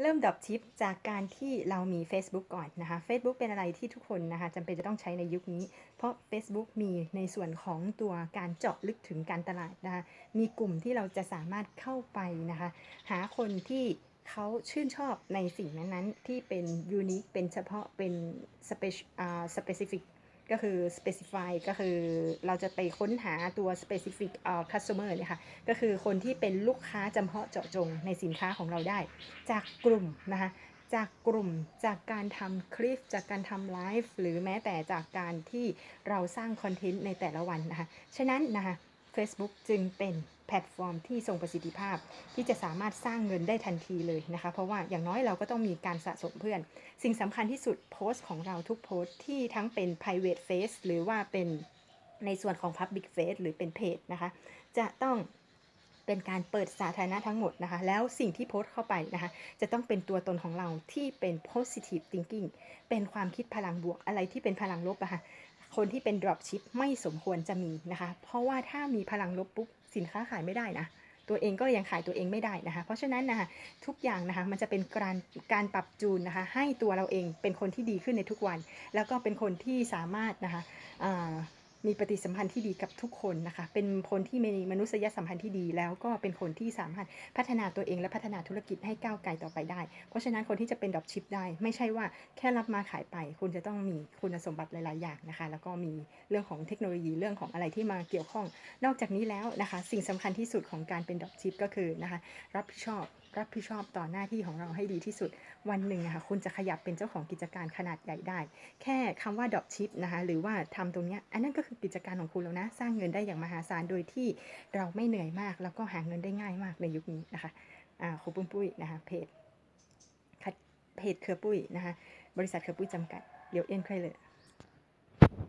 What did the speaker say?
เริ่มดรอปชิปจากการที่เรามี Facebook ก่อนนะคะ Facebook เป็นอะไรที่ทุกคนนะคะจำเป็นจะต้องใช้ในยุคนี้ เพราะ Facebook มีในส่วนของตัวการเจาะลึกถึงการตลาดนะคะ มีกลุ่มที่เราจะสามารถเข้าไปนะคะ หาคนที่เขาชื่นชอบในสิ่งนั้นๆ ที่เป็นยูนิคเป็นเฉพาะเป็น spec- อ่า specific ก็ ก็คือ specify ก็คือเราจะไปค้นหาตัว specific uh, customer เนี่ยค่ะ ก็คือคนที่เป็นลูกค้าจำเพาะเจาะจงในสินค้าของเราได้ จากกลุ่มนะคะ จากกลุ่ม จากการทำคลิป จากการทำไลฟ์ หรือแม้แต่จากการที่เราสร้างคอนเทนต์ในแต่ละวันนะคะ ฉะนั้นนะคะ Facebook จึงเป็น แพลตฟอร์มที่ทรงประสิทธิภาพ ที่จะสามารถสร้างเงินได้ทันทีเลยนะคะ เพราะว่าอย่างน้อยเราก็ต้องมีการสะสมเพื่อน สิ่งสำคัญที่สุดโพสต์ของเราทุกโพสต์ที่ทั้งเป็น private face หรือว่าเป็นในส่วนของ public face หรือเป็นเพจนะคะ จะต้องเป็นการเปิดสาธารณะทั้งหมดนะคะ แล้วสิ่งที่โพสต์เข้าไปนะคะ จะต้องเป็นตัวตนของเราที่เป็น positive thinking เป็นความคิดพลังบวกอะไรที่เป็นพลังลบอะค่ะ คนที่เป็น dropship ไม่สมควรจะมีนะคะ เพราะว่าถ้ามีพลังลบปุ๊บสินค้าขายไม่ได้นะตัวเองก็ยังขายตัวเองไม่ได้นะคะ เพราะฉะนั้นนะคะทุกอย่างนะคะมันจะเป็นการการปรับจูนนะคะ ให้ตัวเราเองเป็นคนที่ดีขึ้นในทุกวัน แล้วก็เป็นคนที่สามารถนะคะ มีปฏิสัมพันธ์ที่ดีกับทุกคนนะคะ เป็นคนที่มีมนุษยสัมพันธ์ที่ดีแล้วก็เป็นคนที่สามารถพัฒนาตัวเองและพัฒนาธุรกิจให้ก้าวไกลต่อไปได้ เพราะฉะนั้นคนที่จะเป็นดรอปชิปได้ ไม่ใช่ว่าแค่รับมาขายไป คุณจะต้องมีคุณสมบัติหลาย ๆ อย่างนะคะ แล้วก็มีเรื่องของเทคโนโลยีเรื่องของอะไรที่มาเกี่ยวข้อง นอกจากนี้แล้วนะคะ สิ่งสำคัญที่สุดของการเป็นดรอปชิปก็คือนะคะ รับผิดชอบ รับผิดชอบต่อหน้าที่ของเราให้ดีที่สุด วันหนึ่งนะคะคุณจะขยับเป็นเจ้าของกิจการขนาดใหญ่ได้ แค่คำว่าดอปชิปนะคะหรือว่าทำตรงนี้อันนั้นก็คือกิจการของคุณแล้วนะ สร้างเงินได้อย่างมหาศาลโดยที่เราไม่เหนื่อยมาก แล้วก็หาเงินได้ง่ายมากในยุคนี้นะคะอ่าครูปุ้มปุ้ยนะคะเพจเพจเครือปุ้ยนะคะบริษัทเครือปุ้ยจำกัดเดี๋ยวเอ็นใครเลย